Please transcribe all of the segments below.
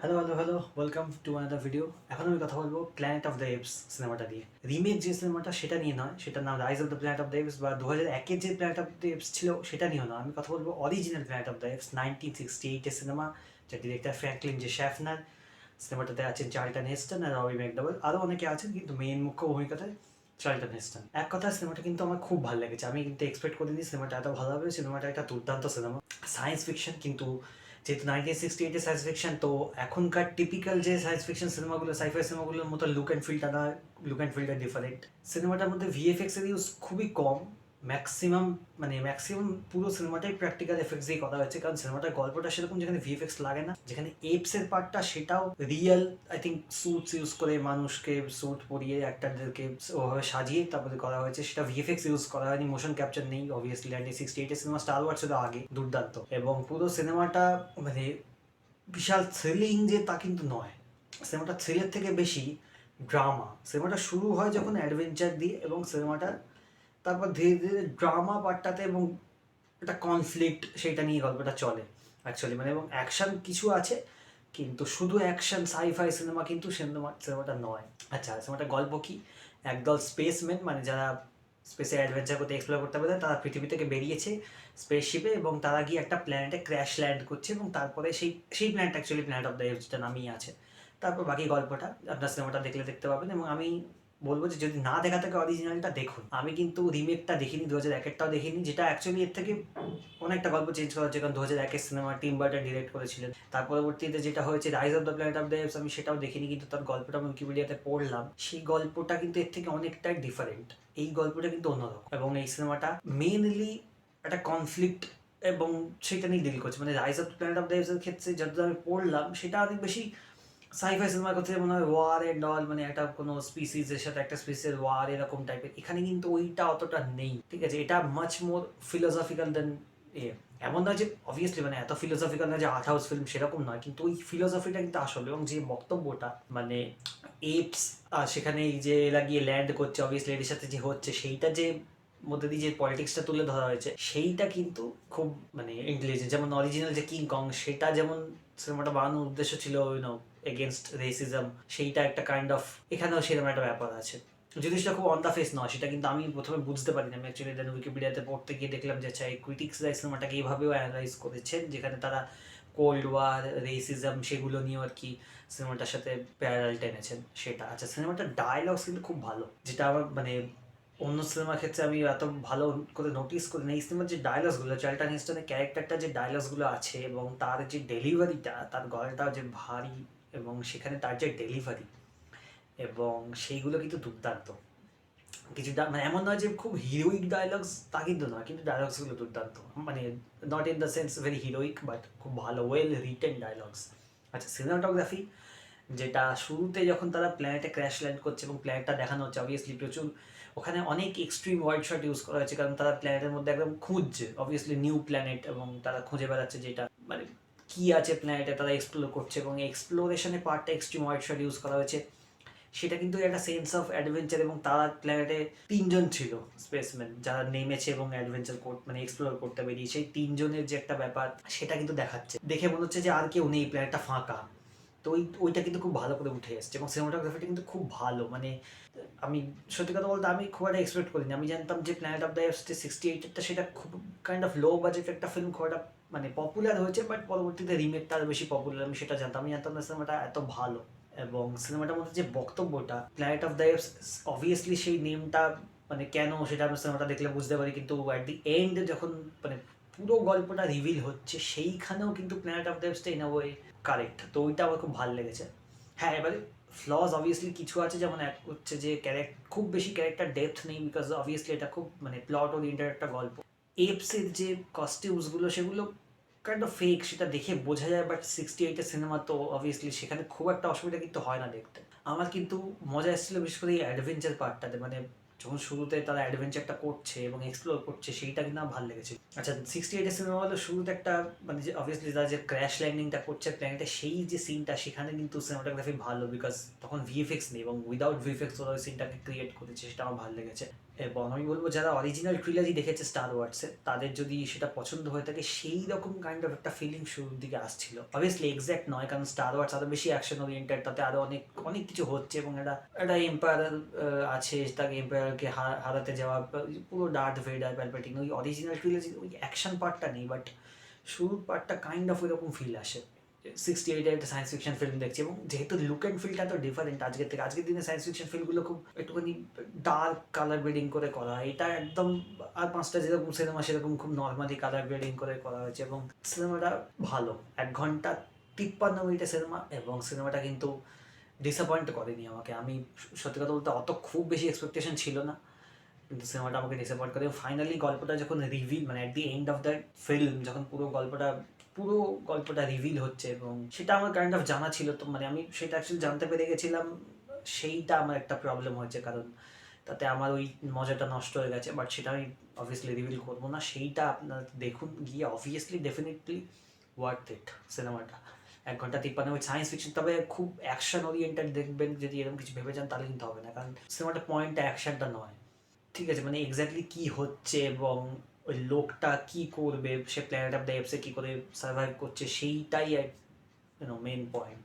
Hello hello hello welcome to another video এখন আমি কথা বলব প্ল্যানেট অফ দ্য এপস সিনেমাটা দিয়ে রিমেক যে সিনেমাটা সেটা নিয়ে নয়। সেটার নাম Rise of the Planet of the Apes বা দু হাজার একের যে প্ল্যানেট অফ দ্য এপস ছিল, সেটা নিয়েও না আমি কথা বলব original Planet of the Apes nineteen sixty এইটের সিনেমা যার ডিরেক্টর ফ্র্যাঙ্কলিন যে শ্যাফনার সিনেমাটাতে আছেন চার্লটন হেস্টন আর রবি ম্যাকডাবল আরও অনেকে আছেন, কিন্তু মেইন মুখ্য ভূমিকাতে চার্লটন হেস্টন এক কথা সিনেমাটা কিন্তু আমার খুব ভালো লেগেছে। আমি কিন্তু এক্সপেক্ট করিনি সিনেমাটা এত ভালো হবে। সিনেমাটা একটা দুর্দান্ত সিনেমা সায়েন্স ফিকশন কিন্তু যেহেতু নাইনটিন সিক্সটি এইটে সায়েন্স ফিকশন তো এখনকার টিপিক্যাল যে সায়েন্স ফিকশন সিনেমাগুলো সাইফাই সিনেমাগুলোর মতো লুক অ্যান্ড ফিলটা না লুক অ্যান্ড ফিলটা ডিফারেন্ট সিনেমাটার মধ্যে ভিএফএক্স এর ইউজ খুবই কম। ম্যাক্সিমাম মানে ম্যাক্সিমাম পুরো সিনেমাটাই প্র্যাকটিক্যাল এফেক্টস দিয়ে করা হয়েছে। কারণ সিনেমাটার গল্পটা সেরকম যেখানে ভিএফএক্স লাগে না। যেখানে এপস এর পার্টটা সেটাও real I think suits use করে মানুষকে স্যুট পরিয়ে অ্যাক্টারদেরকে ওভাবে সাজিয়ে তারপরে করা হয়েছে। সেটা ভিএফএক্স ইউজ করা হয়নি মোশন ক্যাপচার নেই অবভিয়াসলি নাইনটিন সিক্সটি এইটের সিনেমা স্টার ওয়ার ছিল আগে, দুর্দান্ত। এবং পুরো সিনেমাটা মানে বিশাল থ্রিলিং যে তা কিন্তু নয়। সিনেমাটা থ্রিলের থেকে বেশি ড্রামা সিনেমাটা শুরু হয় যখন অ্যাডভেঞ্চার দিয়ে এবং সিনেমাটা তারপর ধীরে ধীরে ড্রামা পার্টটাতে এবং একটা কনফ্লিক্ট সেটা নিয়ে গল্পটা চলে অ্যাকচুয়ালি মানে এবং অ্যাকশন কিছু আছে, কিন্তু শুধু অ্যাকশন সাইফাই সিনেমা কিন্তু সিনেমা সিনেমাটা নয়। আচ্ছা সিনেমাটা গল্প কি? একদল স্পেসম্যান মানে যারা স্পেসে অ্যাডভেঞ্চার করতে এক্সপ্লোর করতে পারে তারা পৃথিবী থেকে বেরিয়েছে স্পেসশিপে এবং তারা গিয়ে একটা প্ল্যানেটে ক্র্যাশ ল্যান্ড করছে এবং তারপরে সেই সেই planet actually Planet of the এভসটা নামই আছে। তারপর বাকি গল্পটা আপনার সিনেমাটা দেখলে দেখতে পাবেন এবং আমি বলব যে যদি না দেখা থাকে অরিজিনালটা দেখুন। আমি কিন্তু রিমেকটা দেখিনি দু হাজার একেরটাও দেখিনি, যেটা অ্যাকচুয়ালি এর থেকে অনেকটা গল্প চেঞ্জ করা কারণ দু হাজার একের সিনেমা টিম বার্টন ডিরেক্ট করেছিলেন। তার পরবর্তীতে যেটা হয়েছে Rise of the Planet of the আমি সেটাও দেখিনি, কিন্তু তার গল্পটা আমি উইকিপিডিয়াতে পড়লাম। সেই গল্পটা কিন্তু এর থেকে অনেকটাই ডিফারেন্ট এই গল্পটা কিন্তু অন্যরকম এবং এই সিনেমাটা মেনলি একটা কনফ্লিক্ট এবং সেটা নিয়ে ডিল করছে। মানে Rise of the Planet of the ক্ষেত্রে যতটা আমি পড়লাম, সেটা অনেক বেশি সাইফাই সিনেমার ক্ষেত্রে মনে হয় ওয়ার এন্ড অল মানে একটা কোনো স্পিসিসের সাথে একটা স্পিসিসের ওয়ার এরকম টাইপের এখানে কিন্তু ওইটা অতটা নেই, ঠিক আছে? এটা মাচ মোর ফিলোসফিক্যাল দেন এ। এমন নয় যে অবভিয়াসলি মানে এত ফিলোসফিক্যাল না যে আর্ট হাউস ফিল্ম সেরকম নয়, কিন্তু ওই ফিলোসফিটা কিন্তু আসলে। এবং যে বক্তব্যটা মানে এপস সেখানে এই যে এরা গিয়ে ল্যান্ড করছে অবভিয়াসলি এর সাথে যে হচ্ছে, সেইটা যে মধ্যে দিয়ে যে পলিটিক্সটা তুলে ধরা হয়েছে, সেইটা কিন্তু খুব মানে ইন্টেলিজেন্ট যেমন অরিজিনাল যে কিং কং সেটা যেমন সিনেমাটা বানানোর উদ্দেশ্য ছিল ইউনো এগেনস্ট রেসিজম সেইটা একটা কাইন্ড অফ এখানেও সেরকম একটা ব্যাপার আছে। জিনিসটা খুব অন দ্য ফেস নয়, সেটা কিন্তু আমি প্রথমে বুঝতে পারিনি। আমি অ্যাকচুয়ালি দেন উইকিপিডিয়াতে পড়তে গিয়ে দেখলাম যে আচ্ছা এই ক্রিটিক্সরা এই সিনেমাটাকে এইভাবেও অ্যানালাইজ করেছেন, যেখানে তারা কোল্ড ওয়ার রেসিজম সেগুলো নিয়েও আর কি সিনেমাটার সাথে প্যারাল টেনেছেন। সেটা আচ্ছা সিনেমাটার ডায়লগস কিন্তু খুব ভালো, যেটা আমার মানে অন্য সিনেমার ক্ষেত্রে আমি এত ভালো করে নোটিস করি না এই সিনেমার যে ডায়লগসগুলো চার্লটন হিস্টনের ক্যারেক্টারটা যে ডায়লগসগুলো আছে এবং তার যে ডেলিভারিটা তার গলাটা যে ভারী এবং সেখানে তার যে ডেলিভারি এবং সেইগুলো কিন্তু দুর্দান্ত। কিছু মানে এমন নয় যে খুব হিরোইক ডায়লগস তা কিন্তু নয়, কিন্তু ডায়লগসগুলো দুর্দান্ত। মানে not in the sense very heroic but খুব ভালো ওয়েল রিটেন ডায়লগস আচ্ছা সিনেমাটোগ্রাফি যেটা শুরুতে যখন তারা প্ল্যানেটে ক্র্যাশ ল্যান্ড করছে এবং প্ল্যানেটটা দেখানো হচ্ছে অবভিয়াসলি প্রচুর ওখানে অনেক এক্সট্রিম ওয়াইড শট ইউজ করা হয়েছে, কারণ তারা প্ল্যানেটের মধ্যে একদম খুঁজছে অবভিয়াসলি নিউ প্ল্যানেট এবং তারা খুঁজে বেড়াচ্ছে যেটা মানে কি আছে প্ল্যানেটে তারা এক্সপ্লোর করছে এবং এক্সপ্লোরেশনের পার্টটা এক্সট্রিম ওয়াইড শট ইউজ করা হয়েছে। সেটা কিন্তু একটা সেন্স অফ অ্যাডভেঞ্চার এবং তারা প্ল্যানেটে তিনজন ছিল স্পেসম্যান যারা নেমেছে এবং অ্যাডভেঞ্চার মানে এক্সপ্লোর করতে বেরিয়ে সেই তিনজনের যে একটা ব্যাপার, সেটা কিন্তু দেখাচ্ছে। দেখে মনে হচ্ছে যে আর কেউ নেই প্ল্যানেটটা ফাঁকা। তো ওই, ওইটা কিন্তু খুব ভালো করে উঠে এসছে এবং সিনেমাটোগ্রাফিটা কিন্তু খুব ভালো। মানে আমি সত্যি কথা বলতে আমি খুব একটা এক্সপেক্ট করিনি। আমি জানতাম যে প্ল্যানেট অফ দ্য সিক্সটি এইটেরটা সেটা খুব কাইন্ড অফ লো বাজেট একটা ফিল্ম খুব একটা মানে পপুলার হয়েছে বাট পরবর্তীতে রিমেকটা আরও বেশি পপুলার আমি সেটা জানতাম। আমি জানতাম না সিনেমাটা এত ভালো এবং সিনেমাটার মধ্যে যে বক্তব্যটা প্ল্যানেট অফ দ্য অবভিয়াসলি সেই নেমটা মানে কেন সেটা আমি সিনেমাটা দেখলে বুঝতে পারি, কিন্তু অ্যাট দি এন্ড যখন মানে পুরো গল্পটা রিভিল হচ্ছে, সেইখানেও কিন্তু প্ল্যানেট অফ দ্য এপসটা ইন ওয়ে কারেক্ট তো ওইটা আমার খুব ভালো লেগেছে। হ্যাঁ এবারে ফ্লজ অবভিয়াসলি কিছু আছে, যেমন এক হচ্ছে যে ক্যারেক্ট খুব বেশি ক্যারেক্টার ডেপথ নেই বিকজ অবভিয়াসলি এটা খুব মানে প্লট ওরিয়েন্টেড একটা গল্প। এপসের যে কস্টিউমসগুলো সেগুলো কাইন্ড অফ ফেক সেটা দেখে বোঝা যায় বাট সিক্সটি এইটের সিনেমা তো অবভিয়াসলি সেখানে খুব একটা অসুবিধা কিন্তু হয় না দেখতে। আমার কিন্তু মজা এসেছিল বিশেষ করে এই অ্যাডভেঞ্চার পার্টটাতে মানে যখন শুরুতে তারা অ্যাডভেঞ্চারটা করছে এবং এক্সপ্লোর করছে, সেইটা কিন্তু আমার ভালো লেগেছে। আচ্ছা সিক্সটি এইটের সিনেমা হলো শুরুতে একটা মানে যে অবভিয়াসলি তারা যে ক্র্যাশ ল্যান্ডিংটা করছে প্ল্যানেটে সেই যে সিনটা সেখানে কিন্তু সিনেমাটোগ্রাফি ভালো বিকজ তখন ভিএফএক্স নেই এবং উইদাউট ভিএফএক্স ওরা ওই সিনটাকে ক্রিয়েট করেছে, সেটা আমার ভালো লেগেছে। এবং আমি বলব যারা অরিজিনাল ট্রিলজি দেখেছে স্টার ওয়ার্ডসে তাদের যদি সেটা পছন্দ হয়ে থাকে, সেই রকম কাইন্ড অফ একটা ফিলিং শুরুর দিকে আসছিল। অবভিয়াসলি এক্স্যাক্ট নয়, কারণ স্টার ওয়ার্ডস আরও বেশি অ্যাকশন ওরিয়েন্টেড তাতে আরও অনেক অনেক কিছু হচ্ছে এবং একটা একটা এম্পায়ার আছে, তাকে এম্পায়ারকে হারাতে যাওয়া, পুরো ডার্থ ভেডার প্যালপেটিং ওই অরিজিনাল ট্রিলজি ওই অ্যাকশন পার্টটা নেই বাট শুরুর পার্টটা কাইন্ড অফ ওইরকম ফিল আসে। সিক্সটি এইটের একটা সায়েন্স ফিকশন ফিল্ম দেখছি এবং যেহেতু লুক অ্যান্ড ফিলটা তো ডিফারেন্ট আজকের থেকে, আজকের দিনে সায়েন্স ফিকশন ফিল্মগুলো খুব একটুখানি ডার্ক কালার গ্রেডিং করে করা হয়। এটা একদম আর পাঁচটা যেরকম সিনেমা সেরকম খুব নর্মালি কালার গ্রেডিং করে করা হয়েছে এবং সিনেমাটা ভালো। এক ঘণ্টা তিপ্পান্ন মিনিটের সিনেমা এবং সিনেমাটা কিন্তু ডিসঅ্যাপয়েন্ট করেনি আমাকে। আমি সত্যি কথা বলতে অত খুব বেশি এক্সপেকটেশন ছিল না, কিন্তু সিনেমাটা আমাকে ডিসঅ্যাপয়েন্ট করে। ফাইনালি গল্পটা যখন রিভিল মানে at the end of the film যখন পুরো গল্পটা পুরো গল্পটা রিভিল হচ্ছে এবং সেটা আমার কাইন্ড অফ জানা ছিল তো মানে আমি সেটা অ্যাকচুয়ালি জানতে পেরে গেছিলাম, সেইটা আমার একটা প্রবলেম হয়েছে কারণ তাতে আমার ওই মজাটা নষ্ট হয়ে গেছে বাট সেটা আমি অবভিয়াসলি রিভিল করব না, সেইটা আপনার দেখুন, গিয়ে অবভিয়াসলি ডেফিনেটলি ওয়ার্থ ইট সিনেমাটা এক ঘণ্টা তিপ্পান্ন ওই সায়েন্স ফিকশন তবে খুব অ্যাকশন ওরিয়েন্টেড দেখবেন, যদি এরকম কিছু ভেবে যান তাহলে কিন্তু হবে না, কারণ সিনেমাটা পয়েন্টটা অ্যাকশনটা নয়। ঠিক আছে মানে এক্স্যাক্টলি কী হচ্ছে এবং ওই লোকটা কি করবে, সে প্ল্যানেট অফ দ্য এপসে কি করে সার্ভাইভ করছে, সেইটাই এক ইউনো মেন পয়েন্ট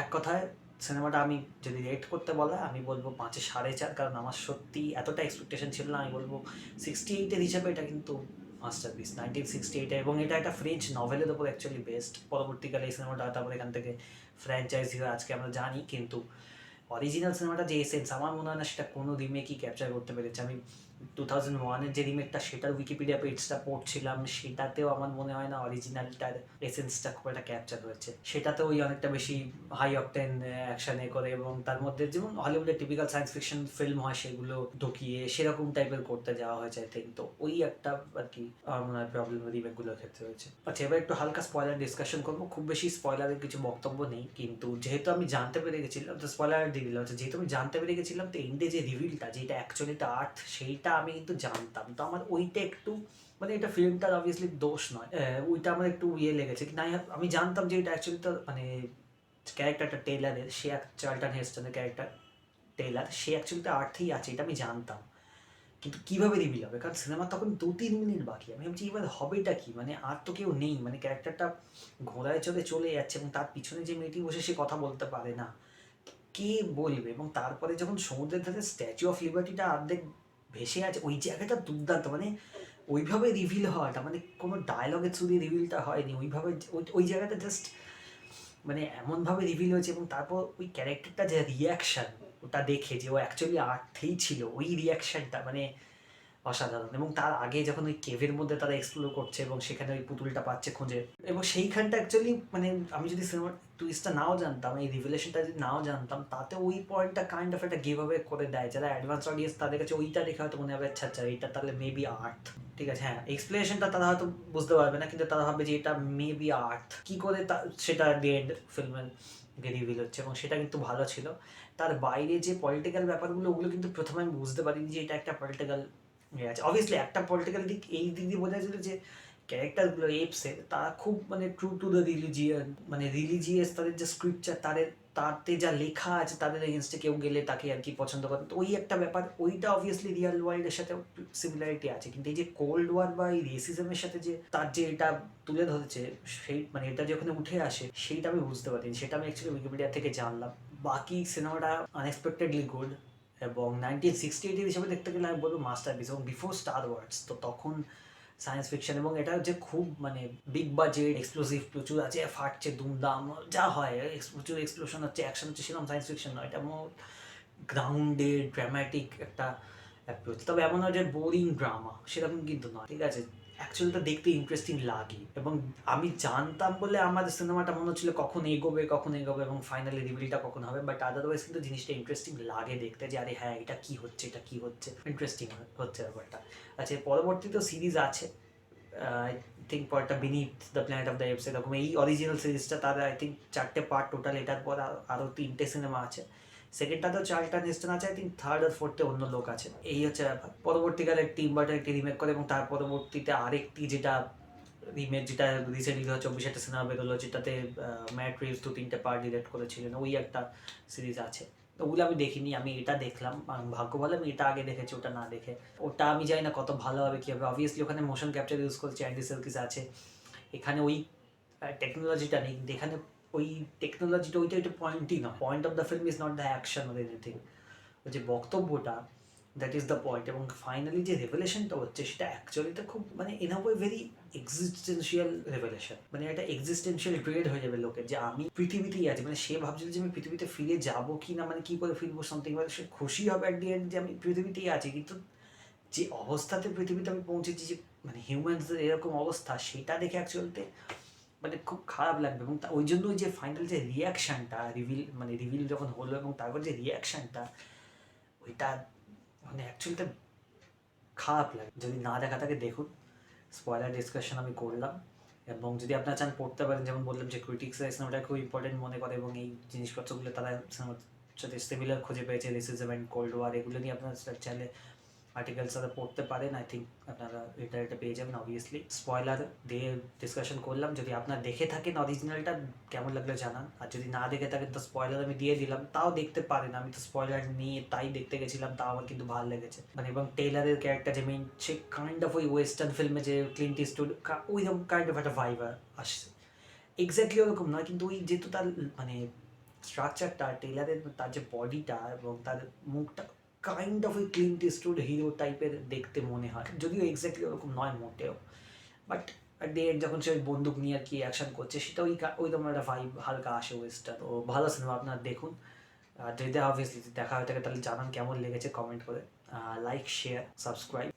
এক কথায় সিনেমাটা আমি যদি রেট করতে বলা, আমি বলব পাঁচে সাড়ে চার, কারণ আমার সত্যি এতটা এক্সপেকটেশন ছিল না, আমি বলব সিক্সটি এইটের হিসাবে এটা কিন্তু মাস্টার পিস নাইনটিন সিক্সটি এইটে এবং এটা একটা ফ্রেঞ্চ নভেলের ওপর অ্যাকচুয়ালি বেস্ট পরবর্তীকালে এই সিনেমাটা তারপরে এখান থেকে ফ্র্যাঞ্চাইজি আজকে আমরা জানি, কিন্তু অরিজিনাল সিনেমাটা যে এসেন্স আমার মনে হয় না সেটা কোনো রিমেকই ক্যাপচার করতে পেরেছে। আমি টু থাউজেন্ড ওয়ানের যে রিমেকটা সেটার উইকিপিডিয়া পেজটা পড়ছিলাম সেটাতেও আমার মনে হয় না অরিজিনালটার এসেন্সটা খুব একটা ক্যাপচার হয়েছে। সেটাতে ওই অনেকটা বেশি হাই অকটেন অ্যাকশনে করে এবং তার মধ্যে যেমন হলিউডের টিপিক্যাল সায়েন্স ফিকশন ফিল্ম হয় সেগুলো ঢুকিয়ে সেরকম টাইপের করতে যাওয়া হয়েছে আই থিঙ্ক তো ওই একটা আর কি আমার প্রবলেম রিমেকগুলোর ক্ষেত্রে হয়েছে। আচ্ছা এবার একটু হালকা স্পয়লার ডিসকাশন করব। খুব বেশি স্পয়লারের কিছু বক্তব্য নেই কিন্তু যেহেতু আমি জানতে পেরে গেছিলাম তো স্পয়লার দিয়ে দিলাম। আচ্ছা, যেহেতু আমি জানতে পেরে গেছিলাম তো এন্ডে যে রিভিলটা যেটা অ্যাকচুয়ালি আর্থ সেইটা আমি কিন্তু জানতাম। তো আমার ওইটা একটু মানে এটা ফিল্মটার অবভিয়াসলি দোষ নয়। ওইটা আমার একটু ইয়ে লেগেছে। কি না আমি জানতাম যে এটা অ্যাকচুয়ালি তো মানে ক্যারেক্টারটা টেলারের সে এক চার্লটন হেস্টনের ক্যারেক্টার টেলার সে অ্যাকচুয়ালি তো আর্থেই আছে, এটা আমি জানতাম। কিন্তু কীভাবে রিভিল হবে? কারণ সিনেমা তখন দু তিন মিনিট বাকি। আমি ভাবছি, এবার হবেটা কি? মানে আর তো কেউ নেই। মানে ক্যারেক্টারটা ঘোড়ায় চলে চলে যাচ্ছে এবং তার পিছনে যে মেয়েটি বসে সে কথা বলতে পারে না। কে বলবে? এবং তারপরে যখন সমুদ্রের ধারে স্ট্যাচু অফ লিবার্টিটা অর্ধেক ভেসে আছে। ওই জায়গাটা দুর্দান্ত মানে ওইভাবে রিভিল হওয়াটা মানে কোনো ডায়লগের থ্রু দিয়ে রিভিলটা হয়নি। ওইভাবে ওই- জায়গাটা জাস্ট মানে এমনভাবে রিভিল হয়েছে এবং তারপর ওই ক্যারেক্টারটা যে রিয়াকশান ওটা দেখে যে ও অ্যাকচুয়ালি আর্থেই ছিল, ওই রিয়াকশানটা মানে অসাধারণ। এবং তার আগে যখন ওই কেভের মধ্যে তারা এক্সপ্লোর করছে এবং সেখানে ওই পুতুলটা পাচ্ছে খুঁজে, এবং সেইখানটা অ্যাকচুয়ালি মানে আমি যদি সিনেমার টুইস্টটা নাও জানতাম, এই রিভেলেশনটা যদি নাও জানতাম, তাতে ওই পয়েন্টটা কাইন্ড অফ একটা গিভ অ্যাওয়ে করে দেয়। যারা অ্যাডভান্স অডিয়েন্স তাদের কাছে ওইটা দেখে হয়তো মনে হবে আচ্ছা আচ্ছা এটা তাহলে মেবি আর্ট ঠিক আছে হ্যাঁ এক্সপ্লেনেশনটা তারা হয়তো বুঝতে পারবে না, কিন্তু তারা ভাববে যে এটা মেবি আর্ট কি করে তা, সেটা দি এন্ড ফিল্মের রিভিল হচ্ছে, এবং সেটা কিন্তু ভালো ছিল। তার বাইরে যে পলিটিক্যাল ব্যাপারগুলো, ওগুলো কিন্তু প্রথমে আমি বুঝতে পারিনি যে এটা একটা পলিটিক্যাল আছে অবভিয়াসলি একটা পলিটিক্যাল দিক এই দিক দিয়ে বোঝা যাচ্ছিল যে ক্যারেক্টারগুলো এপসের তারা খুব মানে ট্রু টু দ্য রিলিজিয়ান মানে রিলিজিয়াস তাদের যে স্ক্রিপচার তাদের, তাতে যা লেখা আছে তাদের এগেনস্টে কেউ গেলে তাকে আর কি পছন্দ করে তো ওই একটা ব্যাপার, ওইটা অবভিয়াসলি রিয়াল ওয়ার্ল্ডের সাথে সিমিলারিটি আছে। কিন্তু এই যে কোল্ড ওয়ার বা এই রেসিজমের সাথে যে, তার যে এটা তুলে ধরেছে, সেই মানে এটা যখন উঠে আসে, সেইটা আমি বুঝতে পারিনি। সেটা আমি অ্যাকচুয়ালি উইকিপিডিয়া থেকে জানলাম। বাকি সিনেমাটা আনএক্সপেক্টেডলি গুড এবং নাইনটিন সিক্সটি এইটের হিসাবে দেখতে গেলে আমি বলব মাস্টার পিস এবং বিফোর স্টার ওয়ার্ডস তো তখন সায়েন্স ফিকশন এবং এটা যে খুব মানে বিগ বাজেট এক্সপ্লোসিভ প্রচুর আছে, ফাটছে, দুমদাম, যা হয় প্রচুর এক্সপ্লোশন হচ্ছে অ্যাকশন হচ্ছে, সেরকম সায়েন্স ফিকশন নয়, এটা গ্রাউন্ডেড ড্রামাটিক একটা অ্যাপ্রোচ তবে এমন নয় যে বোরিং ড্রামা সেরকম কিন্তু নয়, ঠিক আছে? অ্যাকচুয়ালি দেখতে ইন্টারেস্টিং লাগে। এবং আমি জানতাম বলে আমার সিনেমাটা মনে হচ্ছিল কখন এগোবে কখন এগোবে এবং ফাইনালি রিভিলটা কখন হবে। বাট আদারওয়াইজ কিন্তু জিনিসটা ইন্টারেস্টিং লাগে দেখতে যে, আরে হ্যাঁ এটা কি হচ্ছে, এটা কি হচ্ছে? ইন্টারেস্টিং হচ্ছে ব্যাপারটা। আচ্ছা পরবর্তী তো সিরিজ আছে। I think paratha beneath the planet of the apes এরকম এই অরিজিনাল সিরিজটা তার আই থিঙ্ক চারটে পার্ট টোটাল এটার পর আর- আরও তিনটে সিনেমা আছে। সেকেন্ডটাতেও চারটা নিশ্চয় আছে আই থিঙ্ক থার্ড আর ফোর্থে অন্য লোক আছে। এই হচ্ছে ব্যাপার। পরবর্তীকালে টিম বার্টন একটি রিমেক করে এবং তার পরবর্তীতে আরেকটি যেটা রিমেক যেটা রিসেন্টলি দু হাজার চব্বিশ একটা সিনেমা বেরোলো যেটাতে ম্যাট রিভস দু তিনটে পার্ট ডিরেক্ট করেছিলেন। ওই একটা সিরিজ আছে। তো ওগুলো আমি দেখিনি, আমি এটা দেখলাম। ভাগ্য ভালো, আমি এটা আগে দেখেছি, ওটা না দেখে। ওটা আমি জানি না কত ভালো হবে, কী হবে। অবভিয়াসলি ওখানে মোশন ক্যাপচার ইউজ করছে অ্যান্ডি সেলকিস আছে। এখানে ওই টেকনোলজিটা নেই এখানে ওই টেকনোলজিটা ওইটা একটা পয়েন্টই না। Point of the film is not the action or anything যে বক্তব্যটা দ্যাট ইজ দ্য পয়েন্ট এবং ফাইনালি যে রেভেলেশনটা হচ্ছে, সেটা অ্যাকচুয়ালিটা খুব মানে in a way very existential revelation মানে একটা এক্সিস্টেন্সিয়াল গ্রেড হয়ে যাবে লোকের, যে আমি পৃথিবীতেই আছি। মানে সে ভাবছিল যে আমি পৃথিবীতে ফিরে যাব কি না মানে কি করে ফিরবো সামথিং মানে সে খুশি হবে অ্যাট দি এন্ড যে আমি পৃথিবীতেই আছি। কিন্তু যে অবস্থাতে পৃথিবীতে আমি পৌঁছেছি, যে মানে হিউম্যানস এরকম অবস্থা, সেটা দেখে অ্যাকচুয়ালিতে মানে খুব খারাপ লাগবে এবং ওই জন্য ওই যে ফাইনাল যে রিয়াকশানটা রিভিল মানে রিভিল যখন হলো এবং তারপর যে রিয়াকশানটা ওইটা মানে অ্যাকচুয়ালিটা খারাপ লাগে। যদি না দেখা থাকে দেখুন। স্পয়লার ডিসকাশন আমি করলাম। এবং যদি আপনারা চান পড়তে পারেন, যেমন বললাম যে ক্রিটিক্সরা এই সিনেমাটা খুব ইম্পর্টেন্ট মনে করে এবং এই জিনিসপত্রগুলো তারা সিনেমার সাথে সিমিলার খুঁজে পেয়েছে রেসিজম অ্যান্ড কোল্ড ওয়ার এগুলো নিয়ে আপনারা চাইলে আর্টিকেলস তারা পড়তে পারেন আই থিঙ্ক আপনারা এটা পেয়ে যাবেন অবভিয়াসলি স্পয়লার দিয়ে ডিসকাশন করলাম। যদি আপনারা দেখে থাকেন অরিজিনালটা কেমন লাগল জানান। আর যদি না দেখে থাকেন, তো স্পয়লার আমি দিয়ে দিলাম। তাও দেখতে পারেন, আমি তো স্পয়লার নিয়ে তাই দেখতে গেছিলাম, তাও আমার কিন্তু ভালো লেগেছে। মানে এবং টেইলারের ক্যারেক্টার যে মেন সে কাইন্ড অফ ওই ওয়েস্টার্ন ফিল্মে যে ক্লিন্ট ইস্টুড ওইরকম কাইন্ড অফ একটা ভাইবার আসছে। এক্স্যাক্টলি ওরকম নয়, কিন্তু ওই যেহেতু তার মানে স্ট্রাকচারটা টেইলারের তার যে বডিটা এবং তার মুখটা কাইন্ড অফ ওই ক্লিন ইস্টুড হিরো টাইপের দেখতে মনে হয়। যদিও এক্স্যাক্টলি ওরকম নয় মোটেও। বাট ডে যখন সে বন্দুক নিয়ে আর কি অ্যাকশন করছে, সেটা ওই ওই তোমার একটা ভাইব হালকা আসে ওয়েস্টটা তো ভালো সিনেমা আপনার দেখুন। আর যদি অবভিয়াসলি দেখা হয়ে থাকে, তাহলে জানান কেমন লেগেছে কমেন্ট করে। Like share subscribe